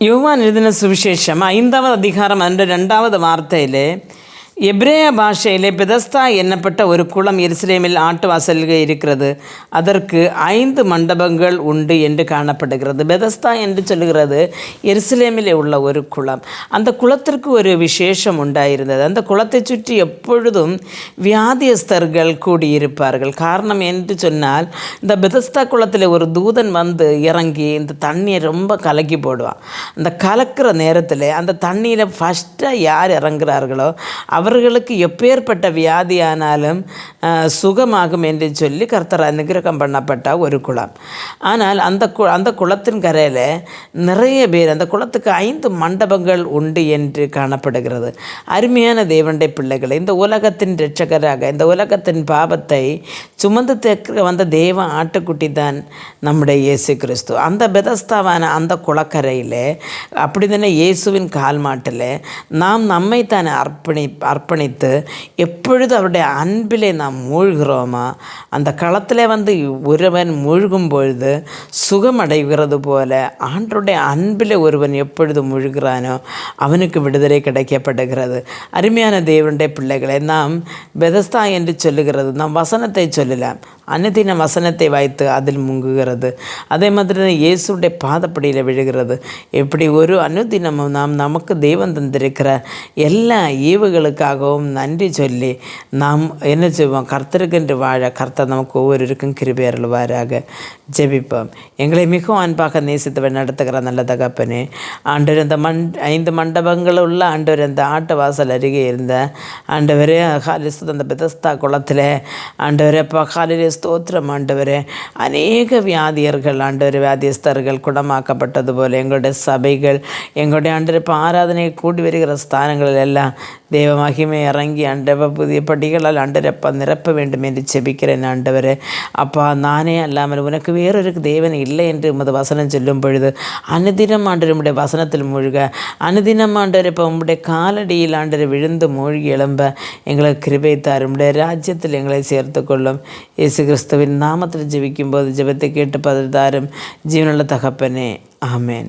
Yoane എഴുതുന്ന സുവിശേഷം ഐന്ദവ അധികാരം അതിന്റെ രണ്ടാമത് വാർത്തയിൽ எப்ரேய பாஷையிலே பெதஸ்தா என்னப்பட்ட ஒரு குளம் எருசலேமில் ஆட்டு இருக்கிறது. அதற்கு ஐந்து மண்டபங்கள் உண்டு என்று காணப்படுகிறது. பெதஸ்தா என்று சொல்லுகிறது எருசலேமிலே உள்ள ஒரு குளம். அந்த குளத்திற்கு ஒரு விசேஷம் உண்டாயிருந்தது. அந்த குளத்தை சுற்றி எப்பொழுதும் வியாதியஸ்தர்கள் கூடியிருப்பார்கள். காரணம் என்று சொன்னால் இந்த பெதஸ்தா குளத்தில் ஒரு தூதன் வந்து இறங்கி இந்த தண்ணியை ரொம்ப கலக்கி போடுவான். அந்த கலக்கிற நேரத்தில் அந்த தண்ணியில் ஃபஸ்ட்டாக யார் இறங்குறார்களோ அவர் அவர்களுக்கு எப்பேற்பட்ட வியாதியானாலும் சுகமாகும் என்று சொல்லி கர்த்தர் அனுகிரகம் பண்ணப்பட்ட ஒரு குளம். ஆனால் அந்த கு அந்த குளத்தின் கரையில் நிறைய பேர் அந்த குளத்துக்கு ஐந்து மண்டபங்கள் உண்டு என்று காணப்படுகிறது. அருமையான தேவனுடைய பிள்ளைகளை இந்த உலகத்தின் ரட்சகராக இந்த உலகத்தின் பாவத்தை சுமந்து தேக்க வந்த தேவ ஆட்டுக்குட்டி தான் நம்முடைய இயேசு கிறிஸ்து. அந்த பெதஸ்தாவான அந்த குளக்கரையில் அப்படி தானே இயேசுவின் கால்மாட்டில் நாம் நம்மைத்தானே அர்ப்பணி அர்ப்பணித்து எப்பொழுது அவருடைய அன்பிலே நாம் மூழ்கிறோமா அந்த களத்திலே வந்து ஒருவன் மூழ்கும் பொழுது சுகமடைகிறது போல ஆண்டருடைய அன்பிலே ஒருவன் எப்பொழுது மூழ்கிறானோ அவனுக்கு விடுதலை கிடைக்கப்படுகிறது அருமையான தேவனுடைய பிள்ளைகளை நாம் பெதஸ்தா என்று சொல்லுகிறது நாம் வசனத்தை சொல்லலாம். அன்னதின வசனத்தை வைத்து அதில் முங்குகிறது. அதே மாதிரி இயேசுடைய பாதப்படியில் விழுகிறது. இப்படி ஒரு அனுதினமும் நாம் நமக்கு தெய்வம் தந்திருக்கிற எல்லா ஈவுகளுக்காகவும் நன்றி சொல்லி நாம் என்ன செய்வோம்? கர்த்தருக்கென்று வாழ கர்த்தர் நமக்கு ஒவ்வொருவருக்கும் கிருபியருள்வாராக ஜெபிப்போம். எங்களை மிகவும் அன்பாக நேசித்து நடத்துகிற நல்ல தகப்பனே. ஆண்டவர் இந்த மண் ஐந்து மண்டபங்கள் உள்ள ஆண்டவர் இந்த ஆட்டு வாசல் அருகே இருந்த ஆண்டவரே ஹாலிஸ்து அந்த பெதஸ்தா குளத்தில் ஆண்டவரே அப்பா காலிலே ஸ்தோத்திரம் ஆண்டவரே அநேக வியாதியர்கள் ஆண்டவர் வியாதியஸ்தர்கள் குணமாக்கப்பட்டது போல எங்களுடைய சபைகள் எங்களுடைய ஆண்டவர் இப்போ ஆராதனை கூடி வருகிற ஸ்தானங்களில் எல்லாம் தெய்வ மகிமை இறங்கி ஆண்டவ புதிய படிகளால் ஆண்டவரப்பா நிரப்ப வேண்டும் என்று செபிக்கிறேன் ஆண்டவரே அப்பா நானே அல்லாமல் உனக்கு வேறொரு தேவன் இல்லை என்று உமது வசனம் சொல்லும் பொழுது அனுதினம் ஆண்டவர் உம்முடைய வசனத்தில் மூழ்க அனுதினம் ஆண்டவர் இப்போ உம்முடைய காலடியில் ஆண்டவர் விழுந்து மூழ்கி எழும்ப எங்களுக்கு கிருபை தார் உடைய ராஜ்யத்தில் எங்களை சேர்த்து கொள்ளும் இயேசு ക്രിസ്തുവിൻ നാമത്തിൽ ജപിക്കുമ്പോൾ ജപത്തെ കേട്ട് പതിർതാരം ജീവനുള്ള തകപ്പനെ ആമേൻ.